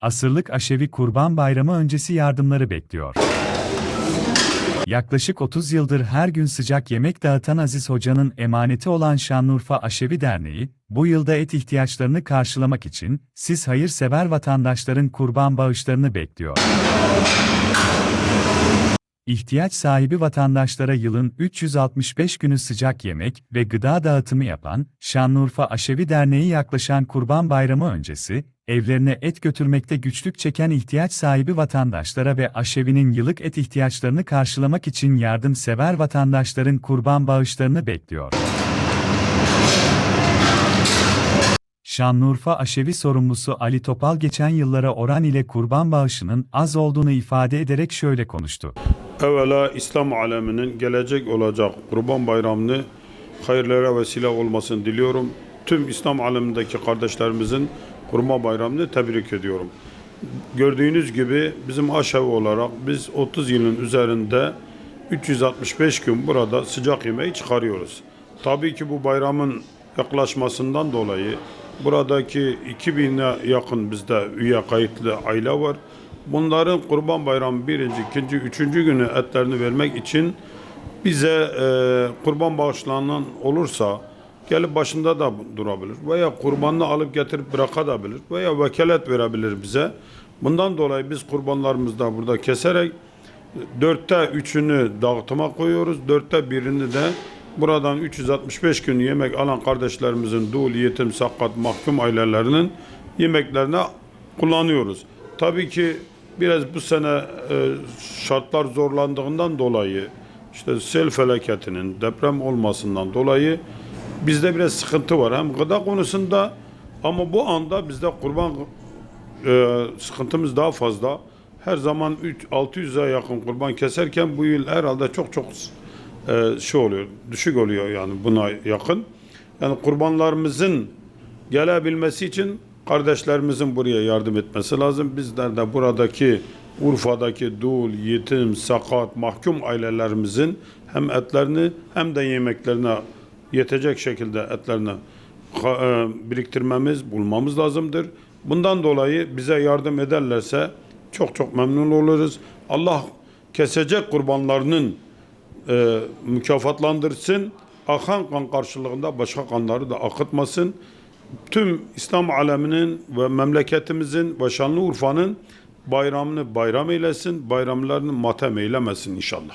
Asırlık Aşevi Kurban Bayramı öncesi yardımları bekliyor. Yaklaşık 30 yıldır her gün sıcak yemek dağıtan Aziz Hoca'nın emaneti olan Şanlıurfa Aşevi Derneği, bu yılda et ihtiyaçlarını karşılamak için siz hayırsever vatandaşların kurban bağışlarını bekliyor. İhtiyaç sahibi vatandaşlara yılın 365 günü sıcak yemek ve gıda dağıtımı yapan Şanlıurfa Aşevi Derneği yaklaşan Kurban Bayramı öncesi, evlerine et götürmekte güçlük çeken ihtiyaç sahibi vatandaşlara ve Aşevi'nin yıllık et ihtiyaçlarını karşılamak için yardımsever vatandaşların kurban bağışlarını bekliyor. Şanlıurfa Aşevi sorumlusu Ali Topal geçen yıllara oran ile kurban bağışının az olduğunu ifade ederek şöyle konuştu. Evvela İslam aleminin gelecek olacak Kurban Bayramı'nı hayırlara vesile olmasını diliyorum. Tüm İslam alemindeki kardeşlerimizin Kurban Bayramı'nı tebrik ediyorum. Gördüğünüz gibi bizim aşağı olarak biz 30 yılın üzerinde 365 gün burada sıcak yemeği çıkarıyoruz. Tabii ki bu bayramın yaklaşmasından dolayı buradaki 2000'e yakın bizde üye kayıtlı aile var. Bunların Kurban Bayramı birinci, ikinci, üçüncü günü etlerini vermek için bize e, kurban bağışlanan olursa gelip başında da durabilir veya kurbanını alıp getirip bırakabilir veya vekalet verebilir bize. Bundan dolayı biz kurbanlarımızı da burada keserek dörtte üçünü dağıtıma koyuyoruz. Dörtte birini de buradan 365 gün yemek alan kardeşlerimizin dul, yetim, sakat, mahkum ailelerinin yemeklerine kullanıyoruz. Tabii ki biraz bu sene e, şartlar zorlandığından dolayı işte sel felaketinin deprem olmasından dolayı bizde biraz sıkıntı var. Hem gıda konusunda ama bu anda bizde kurban e, sıkıntımız daha fazla. Her zaman 3 600'e yakın kurban keserken bu yıl herhalde çok çok e, şey oluyor, düşük oluyor yani buna yakın. Yani kurbanlarımızın gelebilmesi için kardeşlerimizin buraya yardım etmesi lazım. Bizler de buradaki Urfa'daki dul, yetim, sakat, mahkum ailelerimizin hem etlerini hem de yemeklerine yetecek şekilde etlerini e, biriktirmemiz, bulmamız lazımdır. Bundan dolayı bize yardım ederlerse çok çok memnun oluruz. Allah kesecek kurbanlarının e, mükafatlandırsın. Akan kan karşılığında başka kanları da akıtmasın. Tüm İslam aleminin ve memleketimizin ve Şanlıurfa'nın bayramını bayram eylesin, bayramlarını matem eylemesin inşallah.